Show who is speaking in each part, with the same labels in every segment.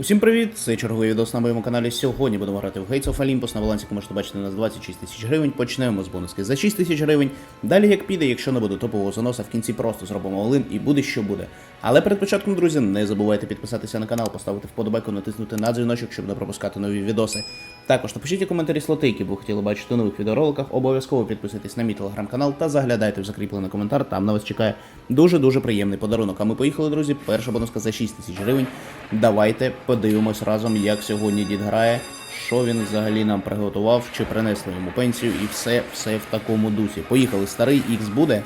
Speaker 1: Усім привіт! Це черговий відос на моєму каналі. Сьогодні будемо грати в Gates of Olympus. На балансі можете бачити у нас 26 тисяч гривень. Почнемо з бонуски за 6 тисяч гривень. Далі як піде, якщо не буде топового заноса, в кінці просто зробимо олин і буде що буде. Але перед початком, друзі, не забувайте підписатися на канал, поставити вподобайку, натиснути на дзвіночок, щоб не пропускати нові відоси. Також напишіть у коментарі слоти, які б ви хотіли бачити у нових відеороликах. Обов'язково підписуйтесь на мій телеграм-канал та заглядайте в закріплений коментар. Там на вас чекає дуже дуже приємний подарунок. А ми поїхали, друзі. Перша бонуска за 6 тисяч гривень. Давайте подивимось разом, як сьогодні дід грає, що він взагалі нам приготував, чи принесли йому пенсію, і все, все в такому дусі. Поїхали, старий ікс буде.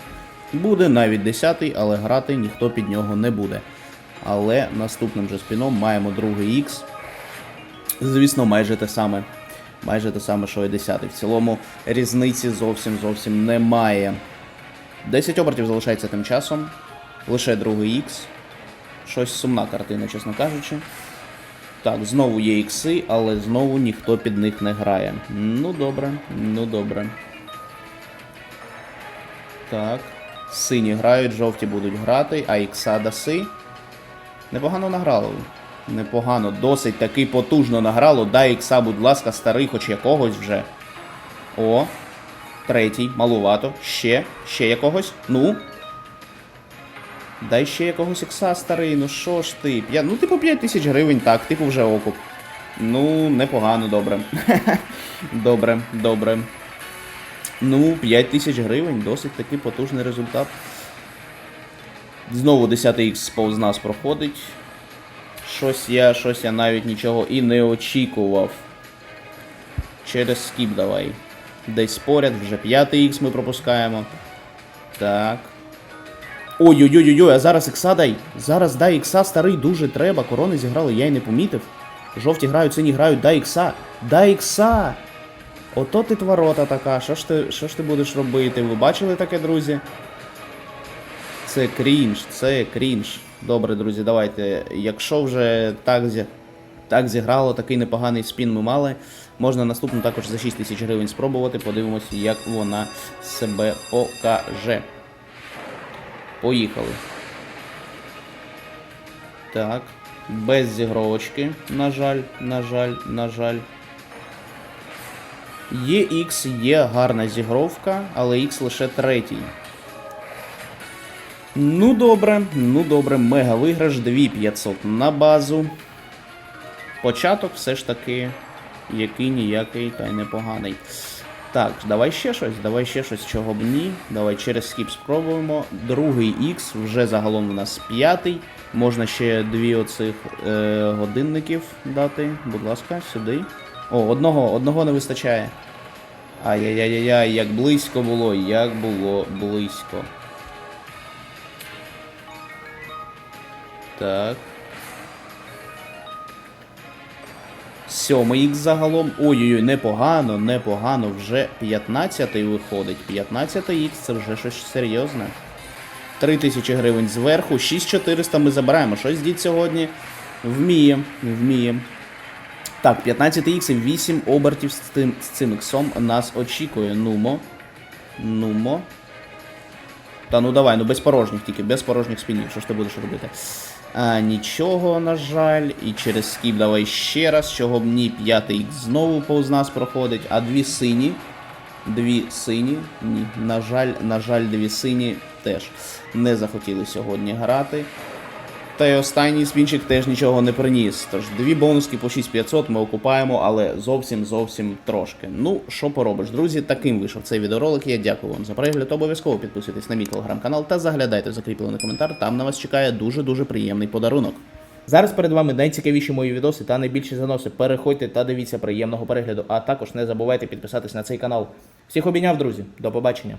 Speaker 1: Буде навіть 10, але грати ніхто під нього не буде. Але наступним же спіном маємо другий ікс. Звісно, майже те саме. Майже те саме, що і 10. В цілому різниці зовсім зовсім немає. 10 обертів залишається тим часом. Лише другий ікс. Щось сумна картина, чесно кажучи. Так, знову є ікси, але знову ніхто під них не грає. Ну добре, ну добре. Так. Сині грають, жовті будуть грати, а ікса даси. Непогано награло. Непогано, досить таки потужно награло. Дай ікса, будь ласка, старий, хоч якогось вже. О. Третій, малувато. Ще, ще якогось. Ну. Дай ще якогось ікса, старий, ну що ж ти? П'я... Ну, типу 5 тисяч гривень, так, типу вже окуп. Ну, непогано, добре. добре, добре. Ну, 5 тисяч гривень, досить таки потужний результат. Знову 10 х повз нас проходить. Щось я, щось я навіть нічого і не очікував. Через скіп давай. Десь поряд, вже 5 х ми пропускаємо. Так. Ой-ой-ой-ой, а зараз ікса дай. Зараз дай ікса, старий, дуже треба. Корони зіграли, я й не помітив. Жовті грають, сині грають, дай ікса. Дай ікса! Ото ти творота така. Що ж ти, що ж ти будеш робити? Ви бачили таке, друзі? Це крінж, це крінж. Добре, друзі, давайте. Якщо вже так, зі... так зіграло, такий непоганий спін ми мали. Можна наступну також за 6 тисяч гривень спробувати. Подивимося, як вона себе покаже. Поїхали. Так. Без зігровочки. На жаль, на жаль, на жаль. Є X, є гарна зігровка, але X лише третій. Ну добре, ну добре, мега виграш, 2500 на базу. Початок все ж таки який ніякий та й непоганий. Так, давай ще щось, давай ще щось, чого б ні. Давай через скіп спробуємо. Другий X, вже загалом у нас п'ятий. Можна ще дві оцих е, годинників дати. Будь ласка, сюди. О, одного, одного не вистачає. Ай-яй-яй-яй, як близько було, як було близько. Так. Сьомий х загалом. Ой-ой-ой, непогано, непогано. Вже 15-й виходить. 15-й х це вже щось серйозне. 3000 гривень зверху, 6400 ми забираємо. Щось дід сьогодні вміє, вміє. Так, 15 х 8 обертів з цим, з цим іксом нас очікує. Нумо. Нумо. Та ну давай, ну без порожніх тільки, без порожніх спінів. Що ж ти будеш робити? А, Нічого, на жаль. І через скіп давай ще раз. Чого б ні, п'ятий ікс знову повз нас проходить. А дві сині. Дві сині. Ні. На жаль, на жаль, дві сині теж не захотіли сьогодні грати. Та й останній спінчик теж нічого не приніс. Тож дві бонуски по 6500 ми окупаємо, але зовсім зовсім трошки. Ну, що поробиш, друзі, таким вийшов цей відеоролик. Я дякую вам за перегляд. Обов'язково підписуйтесь на мій телеграм-канал та заглядайте в закріплений коментар. Там на вас чекає дуже-дуже приємний подарунок. Зараз перед вами найцікавіші мої відоси та найбільші заноси. Переходьте та дивіться приємного перегляду. А також не забувайте підписатись на цей канал. Всіх обійняв, друзі. До побачення.